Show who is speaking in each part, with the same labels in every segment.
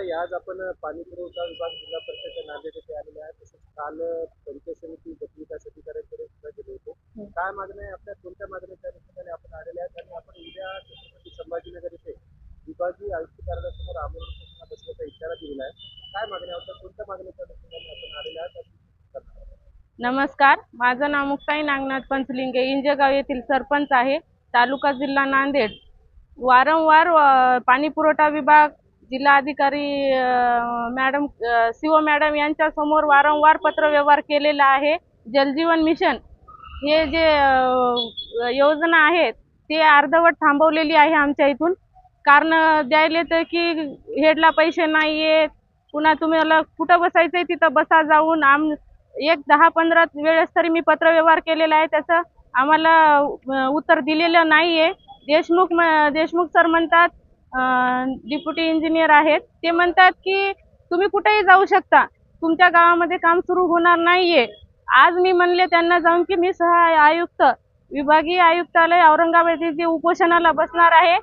Speaker 1: आज आपण पाणी पुरवठा विभाग जिल्हा परिषद नांदेड येथे आलेले आहे तसेच काल पंचायत समिती गटविकास अधिकाऱ्यांकडे सुद्धा गेले होते. काय मागण्या आहे आपल्या कोणत्या मागण्याच्या अनुषंगाने आपण आलेले आहेत. आणि आपण उद्या छत्रपती संभाजीनगर येथे विभागीय आयुक्त कार्यालयासमोर आमरण उपोषणाला बसण्याचा इशारा दिलेला आहे. काय मागण्या होत्या कोणत्या मागण्याच्या अनुषंगाने आपण आलेले आहेत?
Speaker 2: नमस्कार. माझं नाव मुक्ताई नागनाथ पंचलिंगे. इंजगाव येथील सरपंच आहे. तालुका जिल्हा नांदेड. वारंवार पाणी पुरवठा विभाग जिल्हाधिकारी मॅडम सीओ मॅडम यांच्या समोर वारंवार पत्रव्यवहार केलेला आहे. जलजीवन मिशन हे जे योजना आहेत ते अर्धवट थांबवलेली आहे आमच्या इथून. कारण द्यायले तर की हेडला पैसे नाही आहेत पुन्हा तुम्हाला कुठं बसायचं आहे तिथं बसा जाऊन. आम एक दहा पंधरा वेळेस तरी मी पत्रव्यवहार केलेला आहे. त्याचं आम्हाला उत्तर दिलेलं नाही आहे देशमुख म- देशमुख सर म्हणतात डिप्युटी इंजिनियर आहेत. ते म्हणतात की तुम्ही कुठेही जाऊ शकता. तुमच्या गावामध्ये काम सुरू होणार नाहीये. आज मी म्हणले त्यांना जाऊन की मी सह आयुक्त विभागीय आयुक्तालय औरंगाबाद येथे उपोषणाला बसणार आहे.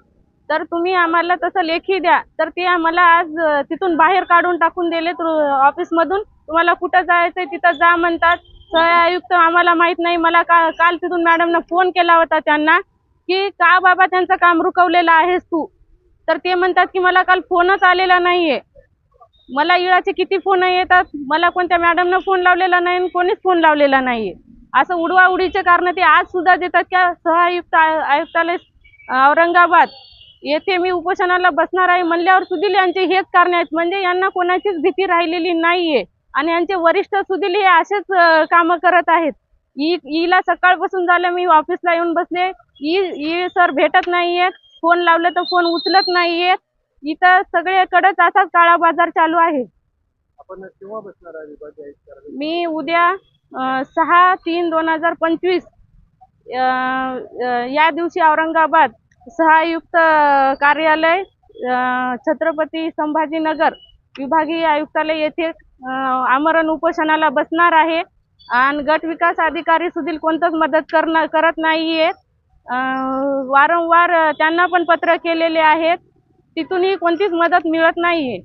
Speaker 2: तर तुम्ही आम्हाला तसं लेखी द्या. तर ते आम्हाला आज तिथून बाहेर काढून टाकून दिले ऑफिसमधून. तुम्हाला कुठं जायचंय तिथं जा म्हणतात. सह आयुक्त आम्हाला माहीत नाही. मला का काल तिथून मॅडमनं फोन केला होता त्यांना की का बाबा त्यांचं काम रुकवलेलं आहेस तू? तर ते म्हणतात की मला काल फोनच आलेला नाहीये. मला इळाचे किती फोन येतात? मला कोणत्या मॅडमनं फोन लावलेला नाही आणि कोणीच फोन लावलेला नाहीये. असं उडवाउडीचे कारण ते आज सुद्धा देतात का सहआयुक्त आय- आयुक्तालय औरंगाबाद येथे मी उपोषणाला बसणार आहे म्हणल्यावर सुधील यांचे हेच कारण आहेत. म्हणजे यांना कोणाचीच भीती राहिलेली नाहीये आणि यांचे वरिष्ठ सुधील हे असेच कामं करत आहेत. ई ईला सकाळपासून झालं मी ऑफिसला येऊन बसले. ई ई सर भेटत नाहीयेत. फोन लावले तर फोन उचलत नाहीयेत इथं सगळीकडेच असाच काळा बाजार चालू आहे.
Speaker 1: आपण केव्हा बसणार आहे विभागीय आयुक्त कार्यालयात?
Speaker 2: मी उद्या अ, सहा तीन दोन हजार पंचवीस अ, अ, या दिवशी औरंगाबाद सहायुक्त कार्यालय अ, छत्रपती संभाजीनगर विभागीय आयुक्तालय येथे अ, आमरण उपोषणाला बसणार आहे. आणि गट विकास अधिकारी सुधील कोणतंच मदत करणार करत नाहीये. वारंवार त्यांना पण पत्र केलेले आहेत. तिथूनही कोणतीच मदत मिळत नाहीये.